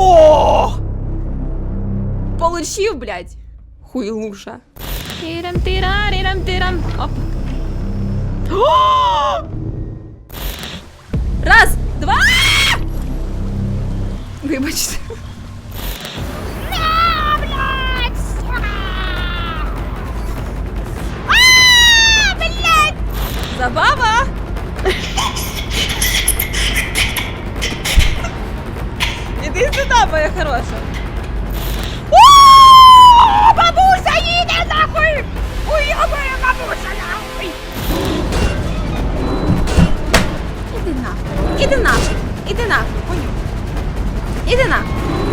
О! Получив, блядь. Хуйлуша. Тирам, тирам, тирам, тирам. Оп. О! Раз, два! Вибачте. А, Забава! Іди сюди, моя хороша. Бабуся їде нахуй! Уйобує бабуся нахуй! Іди нахуй, іди нахуй, іди нахуй, поняв? Іди нахуй.